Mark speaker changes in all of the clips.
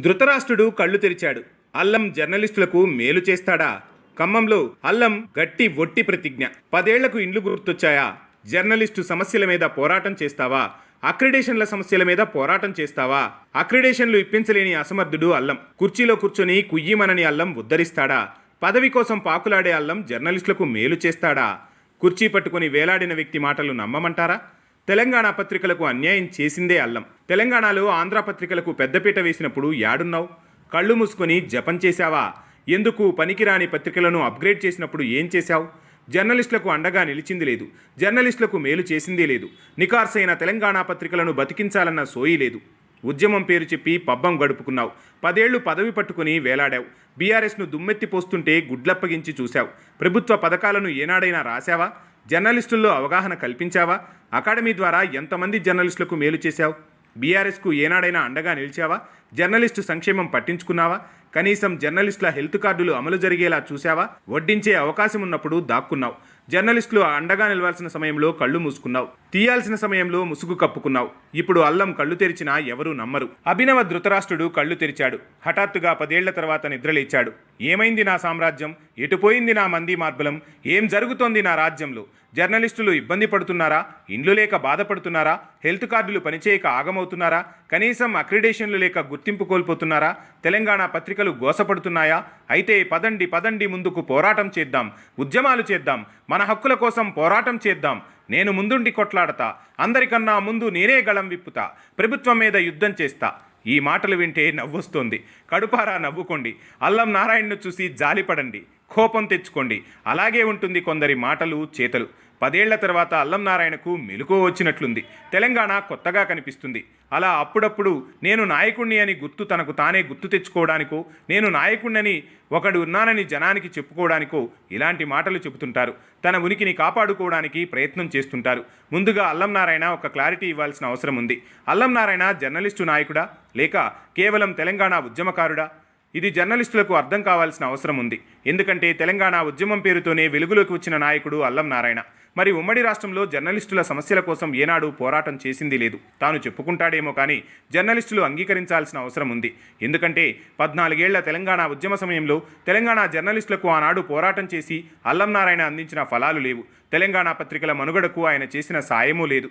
Speaker 1: ధృతరాష్ట్రుడు కళ్ళు తెరిచాడు. అల్లం జర్నలిస్టులకు మేలు చేస్తాడా? ఖమ్మంలో అల్లం గట్టి ఒట్టి ప్రతిజ్ఞ. పదేళ్ళకు ఇండ్లు గుర్తొచ్చాయా? జర్నలిస్టు సమస్యల మీద పోరాటం చేస్తావా? అక్రిడేషన్ల సమస్యల మీద పోరాటం చేస్తావా? అక్రిడేషన్లు ఇప్పించలేని అసమర్థుడు అల్లం. కుర్చీలో కూర్చొని కుయ్యిమనని అల్లం ఉద్ధరిస్తాడా? పదవి కోసం పాకులాడే అల్లం జర్నలిస్టులకు మేలు చేస్తాడా? కుర్చీ పట్టుకొని వేలాడిన వ్యక్తి మాటలు నమ్మమంటారా? తెలంగాణ పత్రికలకు అన్యాయం చేసిందే అల్లం. తెలంగాణలో ఆంధ్ర పత్రికలకు పెద్దపీట వేసినప్పుడు యాడున్నావు? కళ్ళు మూసుకొని జపం చేశావా? ఎందుకు పనికిరాని పత్రికలను అప్గ్రేడ్ చేసినప్పుడు ఏం చేశావు? జర్నలిస్టులకు అండగా నిలిచింది లేదు. జర్నలిస్టులకు మేలు చేసిందే లేదు. నికార్సైన తెలంగాణ పత్రికలను బతికించాలన్న సోయి లేదు. ఉద్యమం పేరు చెప్పి పబ్బం గడుపుకున్నావు. పదేళ్ళు పదవి పట్టుకుని వేలాడావు. బీఆర్ఎస్ను దుమ్మెత్తి పోస్తుంటే గుడ్లప్పగించి చూశావు. ప్రభుత్వ పథకాలను ఏనాడైనా రాశావా? జర్నలిస్టుల్లో అవగాహన కల్పించావా? అకాడమీ ద్వారా ఎంతమంది జర్నలిస్టులకు మేలు చేశావు? బీఆర్ఎస్కు ఏనాడైనా అండగా నిలిచావా? జర్నలిస్టు సంక్షేమం పట్టించుకున్నావా? కనీసం జర్నలిస్టుల హెల్త్ కార్డులు అమలు జరిగేలా చూశావా? వడ్డించే అవకాశం ఉన్నప్పుడు దాక్కున్నావు. జర్నలిస్టులు అండగా నిలవాల్సిన సమయంలో కళ్ళు మూసుకున్నావు. తీయాల్సిన సమయంలో ముసుగు కప్పుకున్నావు. ఇప్పుడు అల్లం కళ్ళు తెరిచినా ఎవరూ నమ్మరు. అభినవ ధృతరాష్ట్రుడు కళ్ళు తెరిచాడు. హఠాత్తుగా పదేళ్ళ తర్వాత నిద్రలేచాడు. ఏమైంది నా సామ్రాజ్యం? ఎటుపోయింది నా మంది మార్బలం? ఏం జరుగుతోంది నా రాజ్యంలో? జర్నలిస్టులు ఇబ్బంది పడుతున్నారా? ఇండ్లు లేక బాధపడుతున్నారా? హెల్త్ కార్డులు పనిచేయక ఆగమవుతున్నారా? కనీసం అక్రిడేషన్లు లేక గుర్తింపు కోల్పోతున్నారా? తెలంగాణ పత్రికలు గోసపడుతున్నాయా? అయితే పదండి పదండి ముందుకు పోరాటం చేద్దాం. ఉద్యమాలు చేద్దాం. మన హక్కుల కోసం పోరాటం చేద్దాం. నేను ముందుండి కొట్లాడతా. అందరికన్నా ముందు నేనే గళం విప్పుతా. ప్రభుత్వం మీద యుద్ధం చేస్తా. ఈ మాటలు వింటే నవ్వొస్తోంది. కడుపారా నవ్వుకోండి. అల్లం నారాయణను చూసి జాలిపడండి. కోపం తెచ్చుకోండి. అలాగే ఉంటుంది కొందరి మాటలు చేతలు. పదేళ్ళ తర్వాత అల్లం నారాయణకు మెలుకో వచ్చినట్లుంది. తెలంగాణ కొత్తగా కనిపిస్తుంది. అలా అప్పుడప్పుడు నేను నాయకుణ్ణి అని గుర్తు తనకు తానే గుర్తు తెచ్చుకోవడానికో నేను నాయకుణ్ణని ఒకడు ఉన్నానని జనానికి చెప్పుకోవడానికో ఇలాంటి మాటలు చెబుతుంటారు. తన ఉనికిని కాపాడుకోవడానికి ప్రయత్నం చేస్తుంటారు. ముందుగా అల్లం నారాయణ ఒక క్లారిటీ ఇవ్వాల్సిన అవసరం ఉంది. అల్లం నారాయణ జర్నలిస్టు నాయకుడా? లేక కేవలం తెలంగాణ ఉద్యమకారుడా? ఇది జర్నలిస్టులకు అర్థం కావాల్సిన అవసరం ఉంది. ఎందుకంటే తెలంగాణ ఉద్యమం పేరుతోనే వెలుగులోకి వచ్చిన నాయకుడు అల్లం నారాయణ. మరి ఉమ్మడి రాష్ట్రంలో జర్నలిస్టుల సమస్యల కోసం ఏనాడు పోరాటం చేసింది లేదు. తాను చెప్పుకుంటాడేమో కానీ జర్నలిస్టులు అంగీకరించాల్సిన అవసరం ఉంది. ఎందుకంటే పద్నాలుగేళ్ళ తెలంగాణ ఉద్యమ సమయంలో తెలంగాణ జర్నలిస్టులకు ఆనాడు పోరాటం చేసి అల్లం నారాయణ అందించిన ఫలాలు లేవు. తెలంగాణ పత్రికల మనుగడకు ఆయన చేసిన సాయమూ లేదు.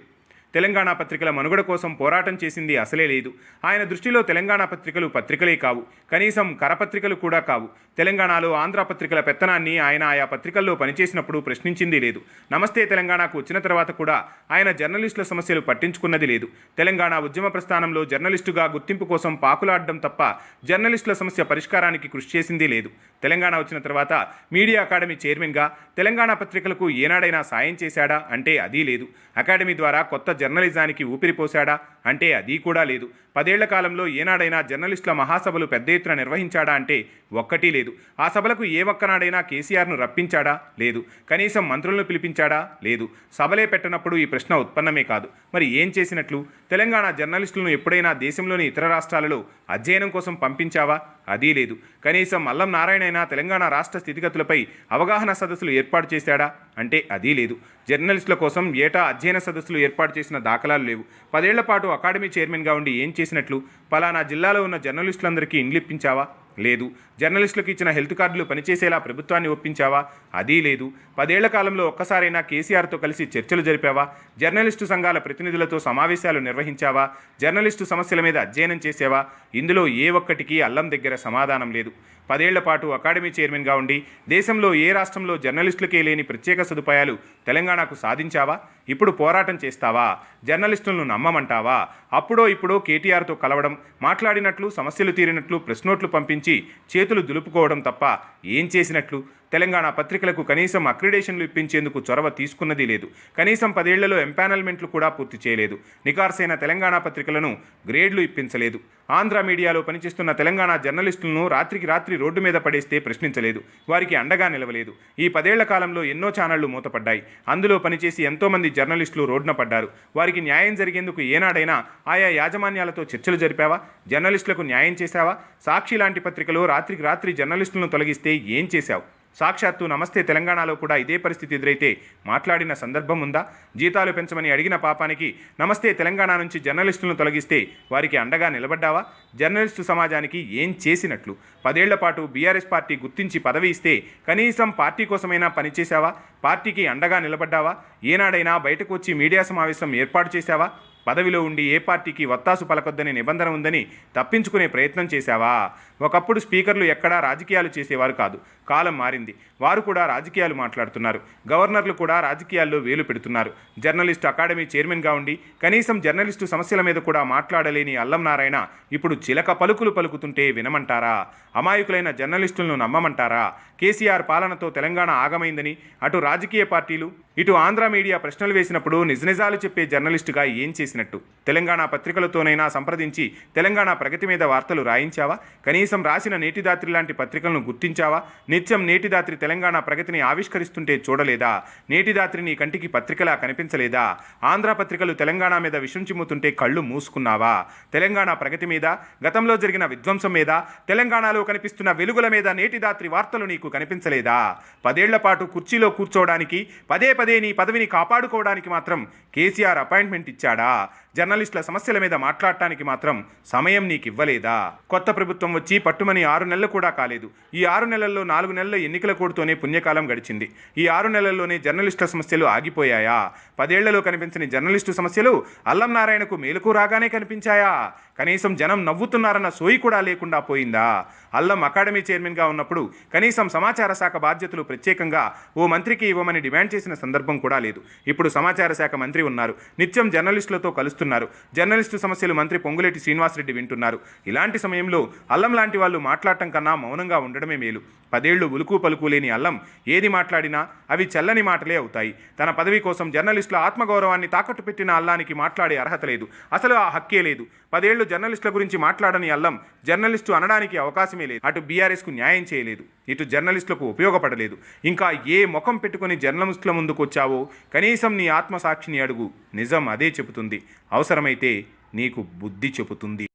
Speaker 1: తెలంగాణ పత్రికల మనుగడ కోసం పోరాటం చేసింది అసలే లేదు. ఆయన దృష్టిలో తెలంగాణ పత్రికలు పత్రికలే కావు. కనీసం కరపత్రికలు కూడా కావు. తెలంగాణలో ఆంధ్ర పత్రికల పెత్తనాన్ని ఆయన ఆయా పత్రికల్లో పనిచేసినప్పుడు ప్రశ్నించింది లేదు. నమస్తే తెలంగాణకు వచ్చిన తర్వాత కూడా ఆయన జర్నలిస్టుల సమస్యలు పట్టించుకున్నది లేదు. తెలంగాణ ఉద్యమ ప్రస్థానంలో జర్నలిస్టుగా గుర్తింపు కోసం పాకులాడడం తప్ప జర్నలిస్టుల సమస్య పరిష్కారానికి కృషి చేసింది లేదు. తెలంగాణ వచ్చిన తర్వాత మీడియా అకాడమీ చైర్మన్గా తెలంగాణ పత్రికలకు ఏనాడైనా సాయం చేశాడా అంటే అదీ లేదు. అకాడమీ ద్వారా కొత్త జర్నలిజానికి ఊపిరిపోశాడా అంటే అది కూడా లేదు. పదేళ్ళ కాలంలో ఏనాడైనా జర్నలిస్టుల మహాసభలు పెద్ద ఎత్తున నిర్వహించాడా అంటే ఒక్కటీ లేదు. ఆ సభలకు ఏ ఒక్కనాడైనా కేసీఆర్ను రప్పించాడా? లేదు. కనీసం మంత్రులను పిలిపించాడా? లేదు. సభలే పెట్టనప్పుడు ఈ ప్రశ్న ఉత్పన్నమే కాదు. మరి ఏం చేసినట్లు? తెలంగాణ జర్నలిస్టులను ఎప్పుడైనా దేశంలోని ఇతర రాష్ట్రాలలో అధ్యయనం కోసం పంపించావా? అదీ లేదు. కనీసం అల్లం అయినా తెలంగాణ రాష్ట్ర స్థితిగతులపై అవగాహన సదస్సులు ఏర్పాటు చేశాడా? అంటే అదీ లేదు. జర్నలిస్టుల కోసం ఏటా అధ్యయన సదస్సులు ఏర్పాటు చేసిన దాఖలాలు లేవు. పదేళ్ళ పాటు అకాడమీ చైర్మన్గా ఉండి ఏం చేసినట్లు? పలానా జిల్లాలో ఉన్న జర్నలిస్టులందరికీ ఇంగ్లిప్పించావా లేదు. జర్నలిస్టులకు ఇచ్చిన హెల్త్ కార్డులు పనిచేసేలా ప్రభుత్వాన్ని ఒప్పించావా? అదీ లేదు. పదేళ్ళ కాలంలో ఒక్కసారైనా కేసీఆర్తో కలిసి చర్చలు జరిపావా? జర్నలిస్టు సంఘాల ప్రతినిధులతో సమావేశాలు నిర్వహించావా? జర్నలిస్టు సమస్యల మీద అధ్యయనం చేసేవా? ఇందులో ఏ ఒక్కటికి అల్లం దగ్గర సమాధానం లేదు. పదేళ్ళ పాటు అకాడమీ చైర్మన్గా ఉండి దేశంలో ఏ రాష్ట్రంలో జర్నలిస్టులకే లేని ప్రత్యేక సదుపాయాలు తెలంగాణకు సాధించావా? ఇప్పుడు పోరాటం చేస్తావా? జర్నలిస్టులను నమ్మమంటావా? అప్పుడో ఇప్పుడో కేటీఆర్తో కలవడం మాట్లాడినట్లు సమస్యలు తీరినట్లు ప్రెస్ నోట్లు పంపించి చేతులు దులుపుకోవడం తప్ప ఏం చేసినట్లు? తెలంగాణ పత్రికలకు కనీసం అక్రిడేషన్లు ఇప్పించేందుకు చొరవ తీసుకున్నది లేదు. కనీసం పదేళ్ళలో ఎంపానల్మెంట్లు కూడా పూర్తి చేయలేదు. నికార్సైన తెలంగాణ పత్రికలను గ్రేడ్లు ఇప్పించలేదు. ఆంధ్ర మీడియాలో పనిచేస్తున్న తెలంగాణ జర్నలిస్టులను రాత్రికి రాత్రి రోడ్డు మీద పడేస్తే ప్రశ్నించలేదు. వారికి అండగా నిలవలేదు. ఈ పదేళ్ళ కాలంలో ఎన్నో ఛానళ్ళు మూతపడ్డాయి. అందులో పనిచేసి ఎంతోమంది జర్నలిస్టులు రోడ్డున పడ్డారు. వారికి న్యాయం జరిగేందుకు ఏనాడైనా ఆయా యాజమాన్యాలతో చర్చలు జరిపావా? జర్నలిస్టులకు న్యాయం చేశావా? సాక్షి లాంటి పత్రికలో రాత్రికి రాత్రి జర్నలిస్టులను తొలగిస్తే ఏం చేశావు? సాక్షాత్తు నమస్తే తెలంగాణలో కూడా ఇదే పరిస్థితి ఎదురైతే మాట్లాడిన సందర్భం ఉందా? జీతాలు పెంచమని అడిగిన పాపానికి నమస్తే తెలంగాణ నుంచి జర్నలిస్టులను తొలగిస్తే వారికి అండగా నిలబడ్డావా? జర్నలిస్టు సమాజానికి ఏం చేసినట్లు? పదేళ్ళ పాటు బీఆర్ఎస్ పార్టీ గుర్తించి పదవి ఇస్తే కనీసం పార్టీ కోసమైనా పనిచేశావా పార్టీకి అండగా నిలబడ్డావా? ఏనాడైనా బయటకు వచ్చి మీడియా సమావేశం ఏర్పాటు చేశావా? పదవిలో ఉండి ఏ పార్టీకి వత్తాసు పలకొద్దని నిబంధన ఉందని తప్పించుకునే ప్రయత్నం చేశావా? ఒకప్పుడు స్పీకర్లు ఎక్కడా రాజకీయాలు చేసేవారు కాదు. కాలం మారింది. వారు కూడా రాజకీయాలు మాట్లాడుతున్నారు. గవర్నర్లు కూడా రాజకీయాల్లో వేలు పెడుతున్నారు. జర్నలిస్టు అకాడమీ చైర్మన్గా ఉండి కనీసం జర్నలిస్టు సమస్యల మీద కూడా మాట్లాడలేని అల్లం నారాయణ ఇప్పుడు చిలక పలుకులు పలుకుతుంటే వినమంటారా? అమాయకులైన జర్నలిస్టులను నమ్మమంటారా? కేసీఆర్ పాలనతో తెలంగాణ ఆగమైందని అటు రాజకీయ పార్టీలు ఇటు ఆంధ్ర మీడియా ప్రశ్నలు వేసినప్పుడు నిజ నిజాలు చెప్పే జర్నలిస్టుగా ఏం చేసినట్టు. తెలంగాణ పత్రికలతోనైనా సంప్రదించి తెలంగాణ ప్రగతి మీద వార్తలు రాయించావా? కనీసం రాసిన నేటిదాత్రి లాంటి పత్రికలను గుర్తించావా? నిత్యం నేటిదాత్రి తెలంగాణ ప్రగతిని ఆవిష్కరిస్తుంటే చూడలేదా? నేటిదాత్రి నీ కంటికి పత్రికలా కనిపించలేదా? ఆంధ్ర పత్రికలు తెలంగాణ మీద విషం చిమ్ముతుంటే కళ్ళు మూసుకున్నావా? తెలంగాణ ప్రగతి మీద గతంలో జరిగిన విధ్వంసం మీద తెలంగాణలో కనిపిస్తున్న వెలుగుల మీద నేటిదాత్రి వార్తలు నీకు కనిపించలేదా? పదేళ్ళ పాటు కుర్చీలో కూర్చోవడానికి పదే పదే నీ పదవిని కాపాడుకోవడానికి మాత్రం కేసీఆర్ అపాయింట్మెంట్ ఇచ్చాడా? జర్నలిస్టుల సమస్యల మీద మాట్లాడటానికి మాత్రం సమయం నీకు ఇవ్వలేదా కొత్త ప్రభుత్వం వచ్చి పట్టుమని ఆరు నెలలు కూడా కాలేదు. ఈ ఆరు నెలల్లో నాలుగు నెలల ఎన్నికల కోడ్తోనే పుణ్యకాలం గడిచింది. ఈ ఆరు నెలల్లోనే జర్నలిస్టుల సమస్యలు ఆగిపోయాయా? పదేళ్ళలో కనిపించని జర్నలిస్టు సమస్యలు అల్లం నారాయణకు మేలుకు రాగానే కనిపించాయా? కనీసం జనం నవ్వుతున్నారన్న సోయి కూడా లేకుండా పోయిందా? అల్లం అకాడమీ చైర్మన్గా ఉన్నప్పుడు కనీసం సమాచార శాఖ బాధ్యతలు ప్రత్యేకంగా ఓ మంత్రికి ఇవ్వమని డిమాండ్ చేసిన సందర్భం కూడా లేదు. ఇప్పుడు సమాచార శాఖ మంత్రి ఉన్నారు. నిత్యం జర్నలిస్టులతో కలుస్తున్నారు. జర్నలిస్టు సమస్యలు మంత్రి పొంగులేటి శ్రీనివాసరెడ్డి వింటున్నారు. ఇలాంటి సమయంలో అల్లం లాంటి వాళ్ళు మాట్లాడటం కన్నా మౌనంగా ఉండడమే మేలు. పదేళ్ళు ఉలుకు పలుకు లేని అల్లం ఏది మాట్లాడినా అవి చల్లని మాటలే అవుతాయి. తన పదవి కోసం జర్నలిస్టుల ఆత్మగౌరవాన్ని తాకట్టు పెట్టిన అల్లానికి మాట్లాడే అర్హత లేదు. అసలు ఆ హక్కే లేదు. పదేళ్ళు జర్నలిస్టుల గురించి మాట్లాడని అల్లం జర్నలిస్టు అనడానికి అవకాశమే లేదు. అటు బీఆర్ఎస్కు న్యాయం చేయలేదు. ఇటు జర్నలిస్టులకు ఉపయోగపడలేదు. ఇంకా ఏ ముఖం పెట్టుకుని జర్నలిస్టుల ముందుకు వచ్చావో కనీసం నీ ఆత్మసాక్షిని అడుగు. నిజం అదే చెబుతుంది. అవసరమైతే నీకు బుద్ధి చెబుతుంది.